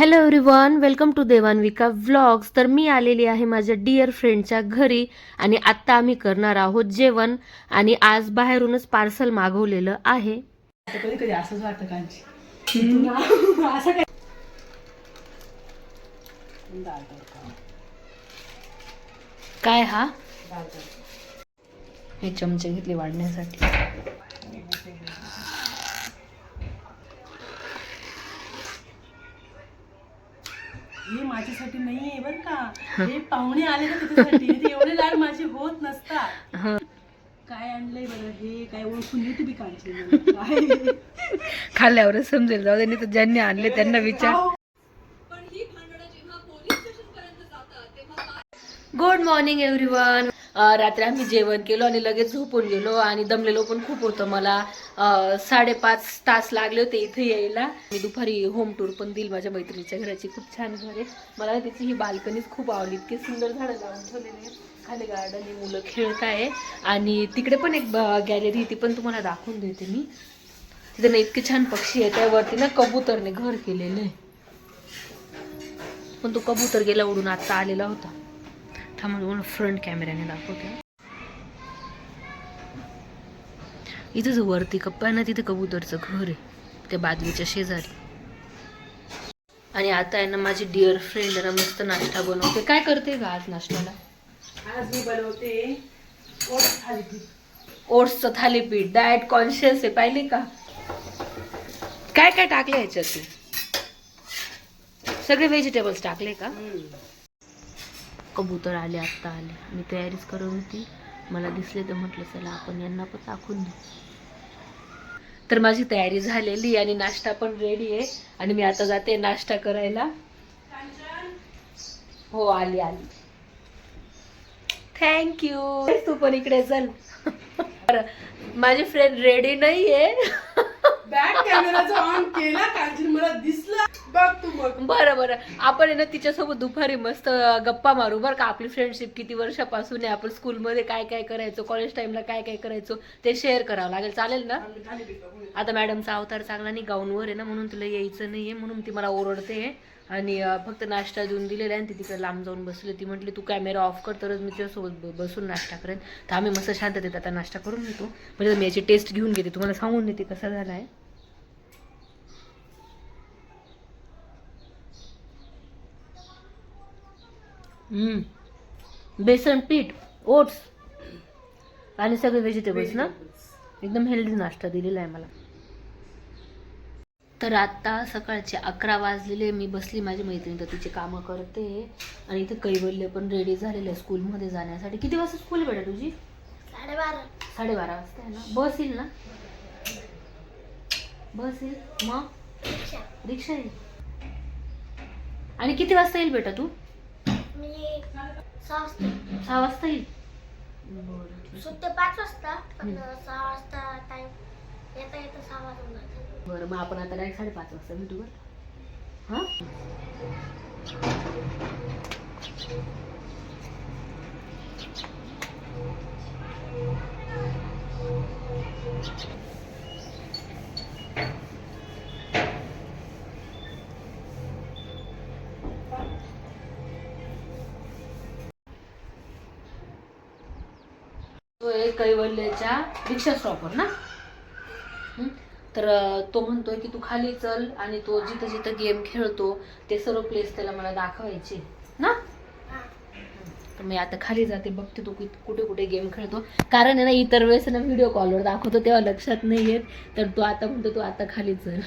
Hello everyone welcome to Devanvika vlogs तर मी आलेली आहे माझ्या डिअर फ्रेंडच्या घरी आणि आत्ता आम्ही करणार आहोत जेवण आणि आज बाहेरूनच पार्सल मागवलेलं आहे. कधी कधी असंच वाटतं कांची. असं काय डाळ तडका काय हा तडका. हे चमचे घेतले वाढण्यासाठी. हे माझ्यासाठी नाहीये बर का. हे पाहुणे आले ना त्याच्यासाठी. ते एवढे लाड माझे होत नसतात. काय आणलंय बरं हे? काय ओळखून येते बी. काय? खाल्ल्यावरच समजेल. जाऊ दे नाही तर ज्यांनी आणले त्यांना विचार. गुड मॉर्निंग एव्हरीवन रात्री आम्ही जेवण केलो आणि लगेच झोपून गेलो आणि दमलेलो पण खूप होतं मला. साडेपाच तास लागले होते इथे यायला. मी दुपारी होम टूर पण दिली माझ्या मैत्रिणीच्या घराची. खूप छान घर आहे. मला तिची ही बाल्कनीच खूप आवडली. इतकी सुंदर झाडं लावून ठेवलेली आहे खाली गार्डन ही मुलं खेळत आहे. आणि तिकडे पण एक गॅलरी ती पण तुम्हाला दाखवून देते मी. तिथे ना इतके छान पक्षी आहे त्यावरती ना कबूतरने घर केलेलं आहे. पण तो कबूतर गेला उडून आत्ता आलेला होता. थांबा तुम्हाला फ्रंट कॅमेऱ्याने दाखवते इथं जो वरती कप्पा आहे ना तिथे कबूतरचं घर आहे. त्या बादलीच्या शेजारी. आणि आता आहे ना माझी डिअर फ्रेंड ना मस्त नाश्ता बनवते. काय करते का आज नाश्त्याला? आज मी बनवते ओट थालीपीठ. ओट्सचं थालीपीठ. डाएट कॉन्शियस आहे पाहिले का? काय काय टाकले ह्याच्यात तू? सगळे व्हेजिटेबल्स टाकले का? कबूतर आले आत्ता आले. मी तयारीच करत होती. मला दिसले तर म्हटलं चला आपण यांना पण दाखवून देऊ. तर माझी तयारी झालेली आणि नाश्ता पण रेडी आहे. आणि मी आता जाते नाश्ता करायला. हो आली आली. थँक्यू तू पण इकडे चल. माझी फ्रेंड रेडी नाहीये. बॅक कॅमेरा जो ऑन केला मला दिसला. बघ तू बघ बरं बरं. आपण आहे ना तिच्यासोबत दुपारी मस्त गप्पा मारू. बरं का आपली फ्रेंडशिप किती वर्षापासून आहे? आपण स्कूलमध्ये काय काय करायचो? कॉलेज टाइमला काय काय करायचो? ते शेअर करावं लागेल. चालेल ना. आता मॅडमचा अवतार चांगला नाही गाऊनवर आहे ना म्हणून तुला यायचं नाहीये. म्हणून ती मला ओरडते. आणि फक्त नाश्ता देऊन दिलेला आहे आणि ती तिकडे लांब जाऊन बसली. ती म्हटली तू कॅमेरा ऑफ कर तरच मी तिच्यासोबत ब- बसून नाश्ता करेन. तर आम्ही मस्त शांततेत आता नाश्ता करून घेतो. म्हणजे मी याची टेस्ट घेऊन घेते. तुम्हाला सांगून देते कसा झाला आहे बेसन पीठ ओट्स आणि सगळे व्हेजिटेबल्स ना? एकदम हेल्दी नाश्ता दिलेला आहे मला. तर आता सकाळचे अकरा वाजलेले मी बसली माझी मैत्रीण तर तिची कामं करते. आणि इथे कैवल्य पण रेडी झालेलं आहे स्कूलमध्ये जाण्यासाठी. किती वाजता स्कूल बेटा तुझी? साडेबारा. साडेबारा वाजता आहे ना? बस येईल ना? बस येईल. मग? रिक्षा येईल. आणि किती वाजता येईल बेटा तू? मी सहा वाजता. सहा वाजता येईल. बरं. सुट्टे पाच वाजता पण सहा वाजता टाइम येता येता सहा वाजून जातात बरं मग आपण आता डायरेक्ट साडेपाच वाजता भेटू बरं. हां? कैवल्यच्या रिक्षा स्टॉपवर ना? तर तो म्हणतोय की तू खाली चल आणि तो जिथं जिथं गेम खेळतो ते सर्व प्लेस त्याला मला दाखवायचे. ना? तर मी आता खाली जाते बघते तो कुठे कुठे गेम खेळतो. कारण आहे ना इतर वेळेस ना व्हिडिओ कॉलवर दाखवतो तेव्हा लक्षात नाही येत. तर तो आता म्हणतो तू आता खाली चल.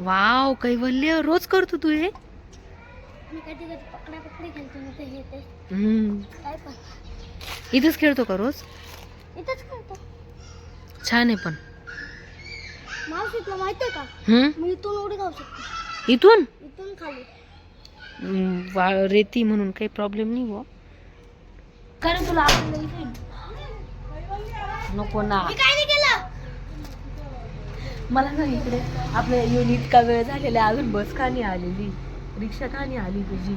वाव कैवल्य रोज करतो तू हे. हे इथंच खेळतो का रोज? इथंच खेळतो. छान आहे पण. मावशी तुला माहिती आहे का? मी इथून उडी खाऊ शकतो. इथून? इथून खाली. वा- रेती म्हणून काही प्रॉब्लेम नाही बुवा. कारण तुला आपल्याला इथे नको ना. मी काय नाही मला ना इकडे आपल्या येऊन इतका वेळ झालेला अजून बस का नाही आलेली? रिक्षा का नाही आली तुझी?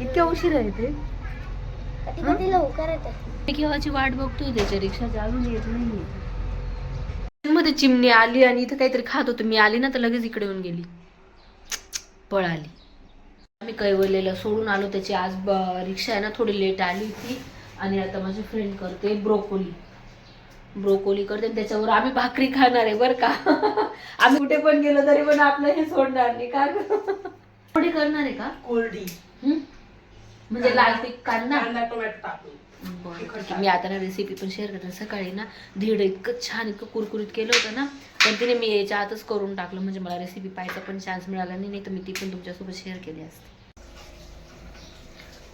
इतक्या उशीर आहे ते. कधी कधी लवकर येते. मी केव्हाची वाट बघतोय त्याच्या रिक्षाची? अजून येत नाही मध्ये चिमणी आली आणि इथं काहीतरी खात होतो. मी आली ना तर लगेच इकडे येऊन गेली. पळाली. आम्ही कैवलेला सोडून आलो. त्याची आज रिक्षा आहे ना थोडी लेट आली होती. आणि आता माझी फ्रेंड करते ब्रोकोली. ब्रोकोली करते आणि त्याच्यावर आम्ही भाकरी खाणार आहे बरं का? आम्ही कुठे पण गेलो तरी पण आपलं हे सोडणार नाही का? थोडी करणार आहे का? कोरडी? म्हणजे लाल तिख कांदा. मी आता ना रेसिपी पण शेअर करते. सकाळी ना धीड इतकं छान इतकं कुरकुरीत केलं होतं ना पण तिने मी याच्या आतच करून टाकलं. म्हणजे मला रेसिपी पाहायचा पण चान्स मिळाला नाही नाही तर मी ती पण तुमच्यासोबत शेअर केली असते.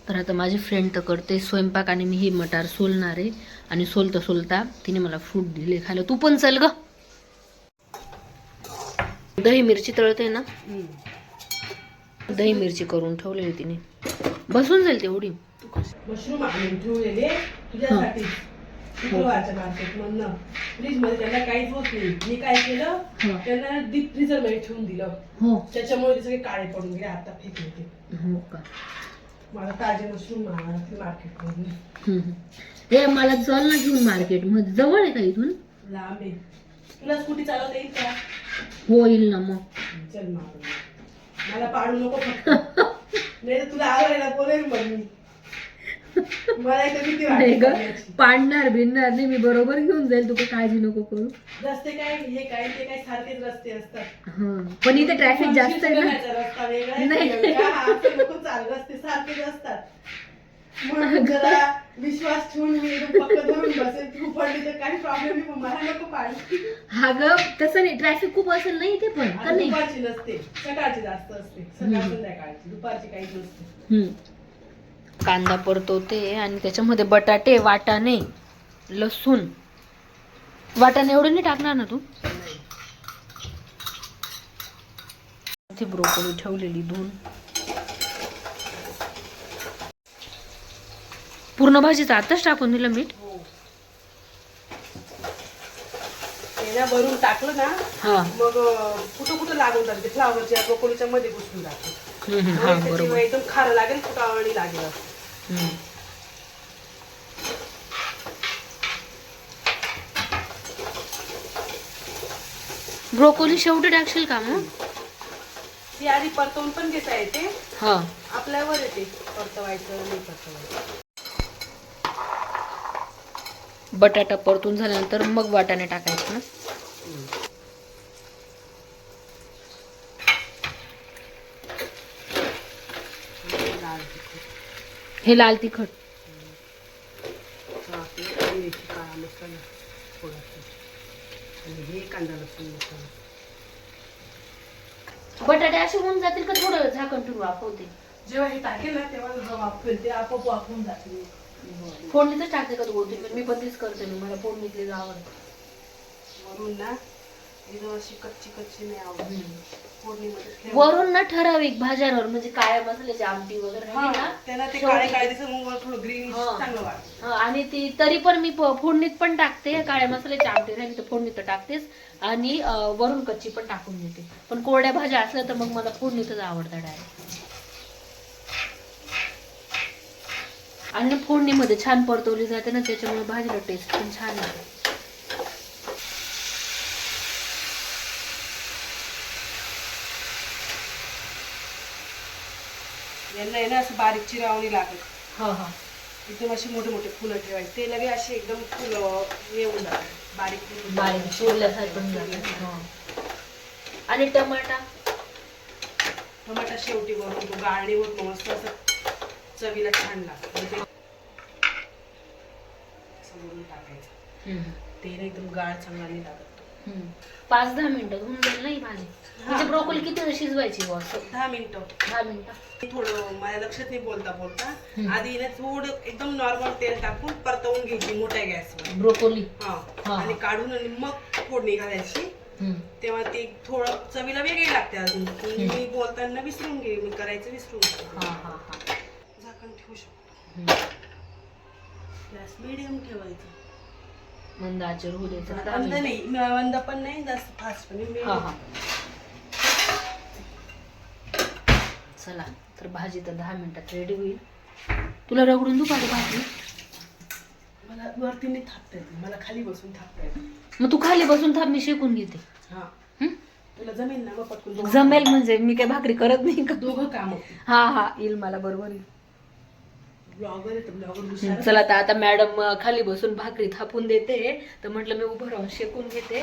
तर आता माझी फ्रेंड तर करते. स्वयंपाक आणि मी ही मटार सोलणार आहे. आणि सोलता सोलता तिने मला फ्रूट दिले. खायला तू पण चल ग. दही मिरची तळते ना? दही मिरची करून ठेवलेली तिने. बसून जाईल तेवढी. मशरूम आणून ठेवलेले तुझ्यासाठी. शुक्रवारच्या मार्केट मधनं. फ्रीजमध्ये त्यांना काहीच होत नाही. मी काय केलं? हं. त्यांना डीप फ्रीजरमध्ये ठेवून दिलं. हो. त्याच्यामुळे सगळे काळे पडून गेले. आता फेकले ते. हो का? मला ताजे मशरूम मार्केट मधून. हम्म. हे मला चल ना घेऊन मार्केटमध्ये जवळ आहे का इथून? लांब आहे. तुला स्कूटी चालवता येईल का? होईल ना मग. चल मारून मला पाडू नको फक्त. नाही तर तुला आवडायला बोलेल मग मी. मला इथे भीती नाही वाटते ग. पाडणार भिडणार नाही मी बरोबर घेऊन जाईल तू काही काळजी नको करू. रस्ते काय हे काय ते काय सारखेच रस्ते असतात. हा पण इथे ट्रॅफिक जास्त आहे ना? शिवसेनेचा रस्ता वेगळा आहे, नाही. वेगळा. हा, असे नको चाल रस्ते सारखेच असतात. म्हणून जरा विश्वास ठेवून मी एकदम पक्क धरून बसेल तू पडली तर काही प्रॉब्लेम नाही पण मला नको पाणी हा ग तसं नाही ट्रॅफिक खूप असेल ना इथे पण का आणि नाही? दुपारची नसते सकाळची जास्त असते सकाळ संध्याकाळची दुपारची काहीच नसते. हम्म. कांदा परतवते आणि त्याच्यामध्ये बटाटे वाटाणे लसूण. वाटाणे एवढे नाही टाकणार ना तू? ती ब्रोकोली ठेवलेली धुवून. पूर्ण भाजीचं आताच टाकून दिलं मीठ? हो. ते भरून टाकलं ना हा. मग कुठं कुठं लागून जाते फ्लावरच्या ब्रोकोलीच्या मध्ये घुसून जाते. हा एकदम खारं लागेल कुटावणी लागेल. ब्रोकोली शेवटी टाकशील का मग? ती आधी परतवून पण घेता येते. हा. आपल्यावर येते परतवायचं नाही परतवायचं. बटाटा परतून झाल्यानंतर मग वाटाणे टाकायचे ना लाल तिखट. हे लाल तिखट. ते आणि मेथी काळा मसाला थोडासा. आणि हे कांदा लसूण मसाला. बटाटे असे होऊन जातील का थोडं झाकण ठेवून वाफवते? जेव्हा हे टाकेल ना तेव्हा हा वाफेल ते आपोआप वाफवून जाते. फोडणीतच टाकते का तू मी पण तेच करते मी. मला फोडणीतले आवडतं वरून ना एकदम अशी कच्ची कच्ची नाही आवडत फोडणीमध्ये ठेव. वरून ना ठराविक भाज्यांवर म्हणजे काळ्या मसाल्याची आमटी वगैरे हा, राहिली ना त्याला ते शेवटी- काळे काळे दिसत मग वर थोडं ग्रीन हा. चांगलं वाटतं. हा, आणि ती तरी पण मी प- फोडणीत पण टाकते काळ्या मसाल्याची आमटी राहिली तर फोडणीत तर टाकतेच आणि अं, वरून कच्ची पण टाकून देते. पण कोरड्या भाज्या असल्या तर मग मला फोडणीतच आवडतं डायरेक्ट आणि ना फोडणीमध्ये छान परतवली जाते ना त्याच्यामुळे भाजीला टेस्ट पण छान येते यांना आहे ना असं बारीक चिरावणी लागत. हा हा. एकदम असे मोठे मोठे फुलं ठेवायचे. ते लगे असे एकदम फुलं होऊन जातात. बारीक फुलं. बारीक. हा. आणि टमाटा? टमाटा शेवटी वरून तो गाळणी होत मस्त असं चवीला छान लागतं. म्हणजे असं वरून टाकायचं. हम्म. ते ना एकदम गाळ चांगला नाही लागत. पाच दहा मिनिटं होऊन जाईल नाही भाजी म्हणजे ब्रोकोली किती वेळ शिजवायची बुवा? असं दहा मिनिटं. दहा मिनिटं. थोडं माझ्या लक्षात नाही बोलता बोलता. आधी ना थोडं एकदम नॉर्मल तेल टाकून परतवून घ्यायची मोठ्या गॅसवर. ब्रोकोली हा. हा. आणि काढून आणि मग फोडणी घालायची. हम्म. तेव्हा ते थोडं चवीला वेगळी लागते अजून. मी बोलताना विसरून गेले. मी करायचं विसरून गेले. हा हा हा. झाकण ठेवू शकतो. हम्म. गॅस मिडियम ठेवायचं. मंद आचेवर होऊ द्यायचं मंद मिनिटं. नाही मंद पण नाही जास्त फास्ट पण नाही हा. हा. चला तर भाजी तर दहा मिनिटात रेडी होईल. तुला रगडून दुपारी भाकरी मला वरती नाही थापता येते मला खाली बसून थापता. येते मग तू खाली बसून थांब मी शेकून घेते. हा. हं? तुला जमेल ना मग पटकन दोघं- जमेल म्हणजे मी काय भाकरी करत नाही का? दोघं काम. हा हा येईल मला बरोबर येईल. चला तर आता मॅडम खाली बसून भाकरी थापून देते. तर म्हटलं मी उभं राहून शेकून घेते.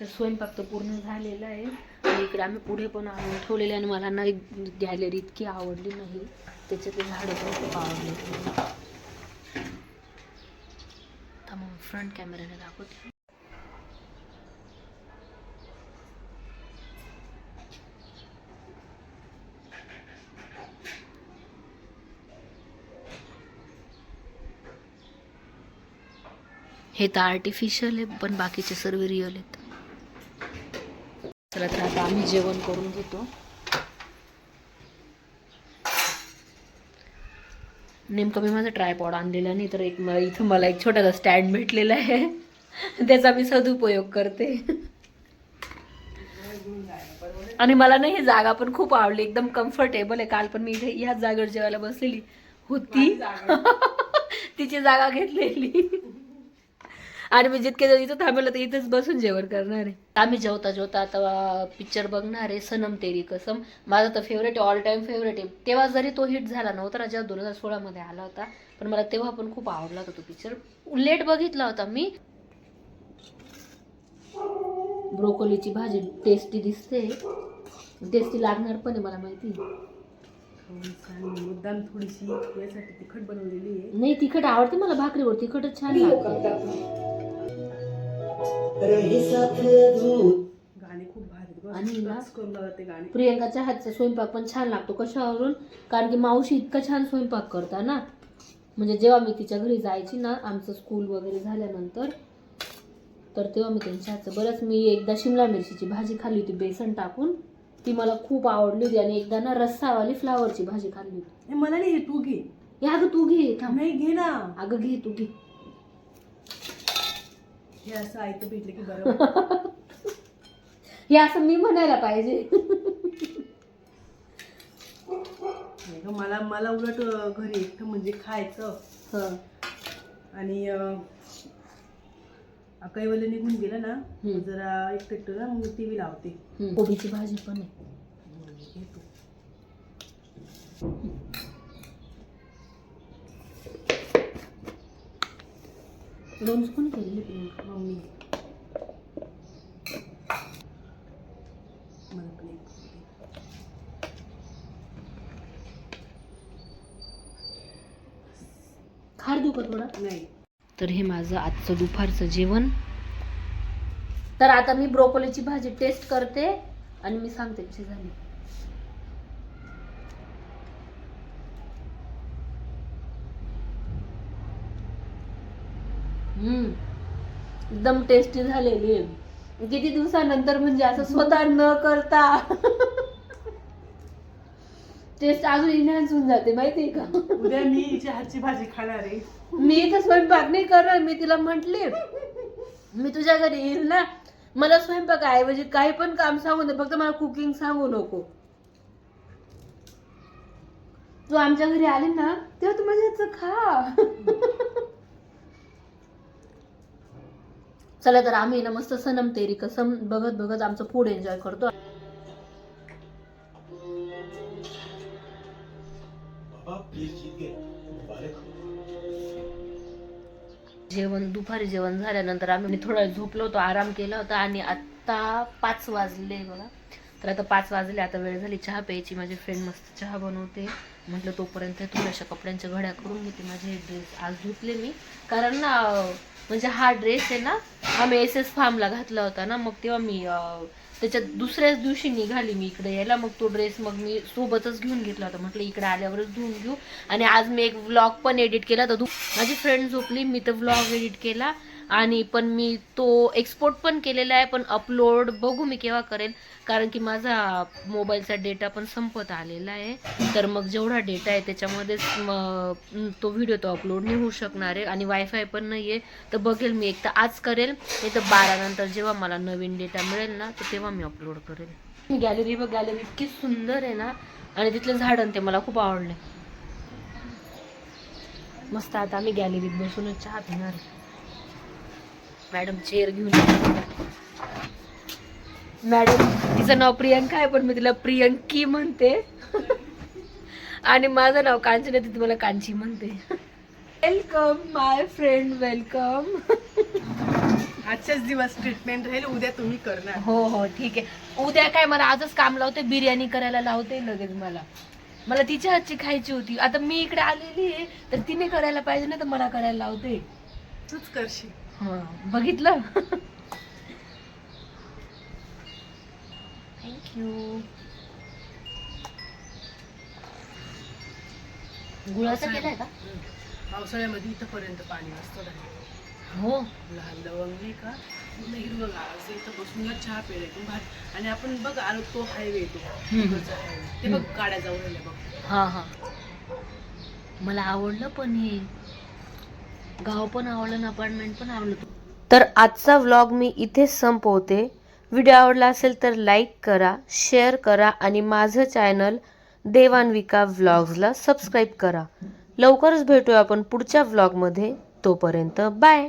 तर स्वयंपाक तर पूर्ण झालेला आहे. आणि इकडे आम्ही पुढे पण आणून ठेवलेले आणि मला ना गॅलरी इतकी आवडली नाही. त्याचे ते झाडं पण खूप आवडले. तर मग फ्रंट कॅमेऱ्याने दाखवते. हे तर आर्टिफिशियल आहे पण बाकीचे सर्व रिअल आहेत. चला तर आता आम्ही जेवण करून घेतो. नेमकं मी माझा ट्रायपॉड आणलेला नाही तर एक इथं मला एक छोटासा स्टँड भेटलेला आहे. त्याचा मी सदुपयोग करते. आणि मला ना ही जागा पण खूप आवडली एकदम कम्फर्टेबल आहे. काल पण मी इथे ह्याच जागेवर जेवायला बसलेली होती. तिची जागा घेतलेली. आणि मी जितके जण इथं थांबवलं तर इथेच बसून जेवण करणार आहे. आम्ही जेवता जेवता आता पिक्चर बघणार आहे सनम तेरी कसम. माझा तर फेवरेट ऑल टाइम फेवरेट आहे. तेव्हा जरी तो हिट झाला नव्हता ना जेव्हा दोन हजार सोळामध्ये आला होता पण मला तेव्हा पण खूप आवडला होता तो पिक्चर लेट बघितला होता मी. ब्रोकोलीची भाजी टेस्टी दिसते. टेस्टी लागणार पण आहे मला माहिती मुद्दाम थोडीशी यासाठी तिखट बनवलेली आहे. नाही तिखट आवडते मला भाकरीवर तिखटच छान लागते. गाणे खूप भारी आणि प्रियंकाच्या हातचा स्वयंपाक पण छान लागतो कशावरून? कारण की मावशी इतका छान स्वयंपाक करता ना. म्हणजे जेव्हा मी तिच्या घरी जायची ना आमचं स्कूल वगैरे झाल्यानंतर तर तेव्हा मी त्यांच्या हातचं बरंच मी एकदा शिमला मिरचीची भाजी खाल्ली होती बेसन टाकून. ती मला खूप आवडली होती आणि एकदा ना रस्सावाली फ्लावरची भाजी खाल्ली होती. मला नाही तू घे. अगं तू घे नाही घे ना. अगं घे तू घे. हे असं ऐकतं भेटलं की बरं. हे असं मी म्हणायला पाहिजे नाही गं, मला मला उलट अं, घरी एकटं म्हणजे खायचं हं. आणि कैवले निघून गेलं ना हम्म. जरा एकटं एकटं ना मग टी व्ही लावते हं. कोबीची भाजी पण आहे तू. केलेली प्रियंका मम्मी. खार देऊ का थोडा? नाही. तर हे माझं आजचं दुपारचं जेवण. तर आता मी ब्रोकोलीची भाजी टेस्ट करते आणि मी सांगते कशी झाली हम्म एकदम टेस्टी झालेली आहे. किती दिवसानंतर म्हणजे असं स्वतः न करता. टेस्ट अजून इन्हान्स होऊन जाते माहितीये का? उद्या मी हिच्या हातची भाजी खाणार आहे. मी इथं स्वयंपाक नाही करणार मी तिला म्हंटले. मी तुझ्या घरी येईल ना? मला स्वयंपाक ऐवजी काही पण काम सांगू दे फक्त मला कुकिंग सांगू नको. तू आमच्या घरी आली ना तेव्हा तू माझ्या खा. चला तर आम्ही ना मस्त सनम तेरी कसम बघत बघत आमचं फूड एन्जॉय करतो. जेवण दुपारी जेवण झाल्यानंतर आम्ही थोडा झोपलो होतो आराम केला होता आणि आत्ता पाच वाजले बघा. तर आता पाच वाजले आता वेळ झाली चहा प्यायची. माझी फ्रेंड मस्त चहा बनवते. म्हटलं तोपर्यंत थोड्याशा कपड्यांच्या घड्या करून घेते. माझे ड्रेस आज धुतले मी. कारण ना म्हणजे हा ड्रेस आहे ना आम्ही एस एस फार्मला घातला होता ना मग तेव्हा मी त्याच्यात दुसऱ्याच दिवशी निघाली मी इकडे यायला मग तो ड्रेस मग मी सोबतच घेऊन घेतला होता. म्हटलं इकडे आल्यावरच धुवून घेऊ. आणि आज मी एक व्लॉग पण एडिट केला. तर माझी फ्रेंड झोपली मी तर व्लॉग एडिट केला. आणि पण मी तो एक्सपोर्ट पण केलेला आहे पण अपलोड बघू मी केव्हा करेन. कारण की माझा मोबाईलचा डेटा पण संपत आलेला आहे. तर मग जेवढा डेटा आहे त्याच्यामध्येच तो व्हिडिओ तो अपलोड नाही होऊ शकणार आहे. आणि वायफाय पण नाही आहे तर बघेल मी एक तर आज करेल. नाही तर बारानंतर जेव्हा मला नवीन डेटा मिळेल ना तर तेव्हा मी अपलोड करेल. गॅलरी बघ गॅलरी इतकी सुंदर आहे ना. आणि तिथलं झाडं ते मला खूप आवडले मस्त आता आम्ही गॅलरीत बसूनच चहा पिणार आहे. मॅडम चेअर घेऊन. मॅडम तिचं नाव प्रियंका आहे पण मी तिला प्रियंकी म्हणते. आणि माझं नाव कांचन आहे ती मला कांची म्हणते. वेलकम माय फ्रेंड वेलकम आजच्याच दिवस ट्रीटमेंट राहील उद्या तुम्ही करणार. हो हो ठीक आहे. उद्या काय मला आजच काम लावते बिर्याणी करायला लावते लगेच मला. मला तिच्या हातची खायची होती. आता मी इकडे आलेली आहे तर तिने करायला पाहिजे ना तर मला करायला लावते. तूच करशील. हा बघितलं. थँक्यू गुळाचा केलाय का? पावसाळ्यामध्ये इथंपर्यंत पाणी असतं. हो. लहान लवंग नाही का? पूर्ण हिरवं असं इथं बसून ना चहा प्यायला भात. आणि आपण बघ आलो तो हायवे तो हम्म. तिकडचा highway. ते बघ गाड्या जाऊन राहिल्या बघ. हा हा. मला आवडलं पण हे गाव पण आवडलं अपार्टमेंट पण आवडलं. तर आजचा व्लॉग मी इथेच संपवते. व्हिडिओ आवडला असेल तर लाईक करा शेअर करा आणि माझं चॅनल देवान्विका व्लॉग्सला सबस्क्राईब करा. लवकरच भेटूया आपण पुढच्या व्लॉगमध्ये तोपर्यंत बाय